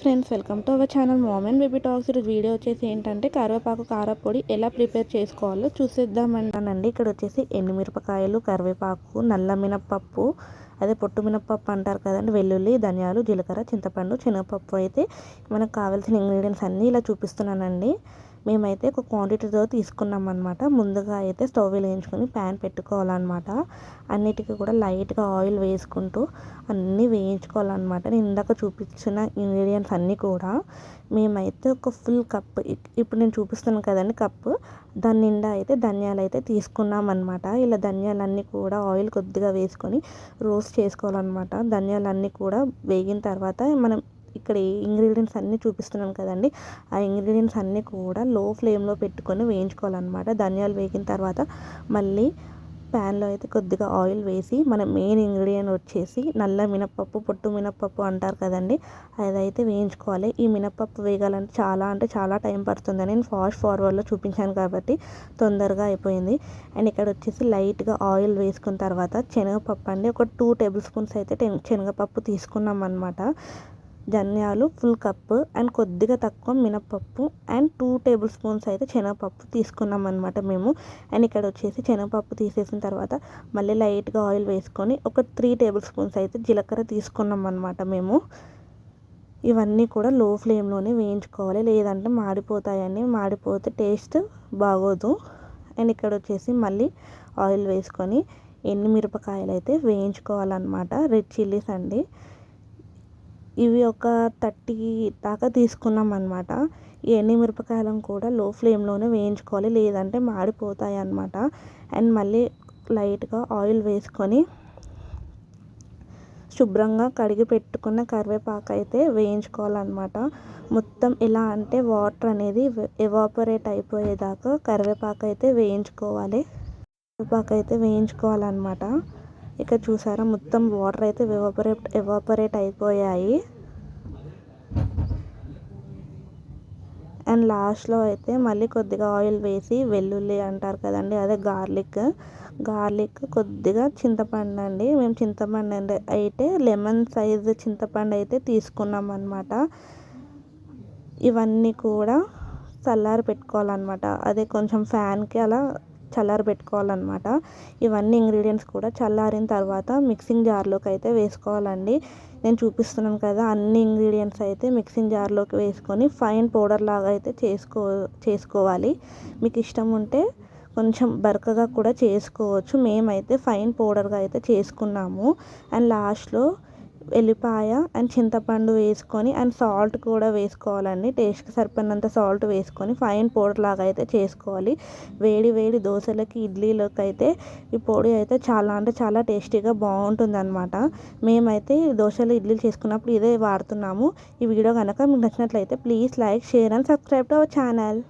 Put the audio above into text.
Friends welcome to our channel mom baby talks ఈరోజు video వచ్చేసి ఏంటంటే కరివేపాకు కారపొడి ఎలా ప్రిపేర్ చేసుకోవాలో చూసేద్దామంటానండి. ఇక్కడ వచ్చేసి ఎండుమిరపకాయలు కరివేపాకు నల్ల మినప్పప్పు అదే పొట్టు మినప్పప్పు అంటారు కదండి వెల్లుల్లి ధనియాలు జీలకర్ర చింతపండు శనగపప్పు అయితే మనకు కావాల్సిన ఇంగ్రీడియంట్స్ అన్నీ ఇలా చూపిస్తున్నానండి. మేమైతే ఒక క్వాంటిటీతో తీసుకున్నాం అనమాట ముందుగా అయితే స్టవ్ వేయించుకొని ప్యాన్ పెట్టుకోవాలన్నమాట. అన్నిటికీ కూడా లైట్గా ఆయిల్ వేసుకుంటూ అన్నీ వేయించుకోవాలన్నమాట. నేను ఇందాక చూపించిన ఇంగ్రీడియంట్స్ అన్నీ కూడా మేమైతే ఒక ఫుల్ కప్ ఇప్పుడు నేను చూపిస్తున్నాను కదండి కప్పు దాని నిండా అయితే ధనియాలు అయితే తీసుకున్నాం అనమాట ఇలా ధనియాలన్నీ కూడా ఆయిల్ కొద్దిగా వేసుకొని రోస్ట్ చేసుకోవాలన్నమాట. ధనియాలన్నీ కూడా వేగిన తర్వాత మనం ఇక్కడ ఇంగ్రీడియంట్స్ అన్నీ చూపిస్తున్నాను కదండి. ఆ ఇంగ్రీడియంట్స్ అన్నీ కూడా లో ఫ్లేమ్లో పెట్టుకొని వేయించుకోవాలన్నమాట. ధనియాలు వేగిన తర్వాత మళ్ళీ ప్యాన్లో అయితే కొద్దిగా ఆయిల్ వేసి మన మెయిన్ ఇంగ్రీడియంట్ వచ్చేసి నల్ల మినప్పప్పు పొట్టు మినప్పప్పు అంటారు కదండి. అదైతే వేయించుకోవాలి. ఈ మినప్పప్పు వేగాలంటే చాలా అంటే చాలా టైం పడుతుందని నేను ఫాస్ట్ ఫార్వర్డ్లో చూపించాను కాబట్టి తొందరగా అయిపోయింది. అండ్ ఇక్కడ వచ్చేసి లైట్గా ఆయిల్ వేసుకున్న తర్వాత శనగపప్పు అండి. ఒక టూ టేబుల్ స్పూన్స్ అయితే శనగపప్పు తీసుకున్నాం అనమాట ధనియాలు ఫుల్ కప్పు అండ్ కొద్దిగా తక్కువ మినపప్పు అండ్ టూ టేబుల్ స్పూన్స్ అయితే శనగపప్పు తీసుకున్నాం అనమాట మేము. అండ్ ఇక్కడ వచ్చేసి శనగపప్పు తీసేసిన తర్వాత మళ్ళీ లైట్గా ఆయిల్ వేసుకొని ఒక త్రీ టేబుల్ స్పూన్స్ అయితే జీలకర్ర తీసుకున్నాం అనమాట మేము. ఇవన్నీ కూడా లో ఫ్లేమ్లోనే వేయించుకోవాలి. లేదంటే మాడిపోతాయని మాడిపోతే టేస్ట్ బాగోదు. అండ్ ఇక్కడ వచ్చేసి మళ్ళీ ఆయిల్ వేసుకొని ఎన్ని మిరపకాయలు అయితే వేయించుకోవాలన్నమాట. రెడ్ చిల్లీస్ అండి. ఇవి ఒక థర్టీ దాకా తీసుకున్నాం అనమాట ఈ మిరపకాయలను కూడా లో ఫ్లేమ్లోనే వేయించుకోవాలి. లేదంటే మాడిపోతాయి అన్నమాట అండ్ మళ్ళీ లైట్గా ఆయిల్ వేసుకొని శుభ్రంగా కడిగి పెట్టుకున్న కరివేపాకు అయితే వేయించుకోవాలన్నమాట. మొత్తం ఎలా అంటే వాటర్ అనేది ఎవాపరేట్ అయిపోయేదాకా కరివేపాకు అయితే వేయించుకోవాలి. కరివేపాకు అయితే వేయించుకోవాలన్నమాట. ఇక్కడ చూసారా మొత్తం వాటర్ అయితే ఎవాపరేట్ ఎవాపరేట్ అయిపోయాయి. అండ్ లాస్ట్లో అయితే మళ్ళీ కొద్దిగా ఆయిల్ వేసి వెల్లుల్లి అంటారు కదండి అదే గార్లిక్ గార్లిక్ కొద్దిగా చింతపండు అండి. మేము చింతపండు అయితే లెమన్ సైజ్ చింతపండు అయితే తీసుకున్నాం అనమాట ఇవన్నీ కూడా చల్లారి పెట్టుకోవాలన్నమాట. అదే కొంచెం ఫ్యాన్కి అలా చల్లారి పెట్టుకోవాలన్నమాట. ఇవన్నీ ఇంగ్రీడియంట్స్ కూడా చల్లారిన తర్వాత మిక్సింగ్ జార్లోకి అయితే వేసుకోవాలండి. నేను చూపిస్తున్నాను కదా అన్ని ఇంగ్రీడియంట్స్ అయితే మిక్సింగ్ జార్లోకి వేసుకొని ఫైన్ పౌడర్ లాగా అయితే చేసుకో చేసుకోవాలి. మీకు ఇష్టం ఉంటే కొంచెం బరకగా కూడా చేసుకోవచ్చు. మేమైతే ఫైన్ పౌడర్గా అయితే చేసుకున్నాము. అండ్ లాస్ట్లో ఎల్లిపాయ అండ్ చింతపండు వేసుకొని అండ్ సాల్ట్ కూడా వేసుకోవాలండి. టేస్ట్కి సరిపడినంత సాల్ట్ వేసుకొని ఫైన్ పౌడర్ లాగా అయితే చేసుకోవాలి. వేడి వేడి దోశలకి ఇడ్లీలోకి అయితే ఈ పొడి అయితే చాలా అంటే చాలా టేస్టీగా బాగుంటుంది అనమాట మేమైతే దోశలు ఇడ్లీలు చేసుకున్నప్పుడు ఇదే వాడుతున్నాము. ఈ వీడియో కనుక మీకు నచ్చినట్లయితే please like share and subscribe to our channel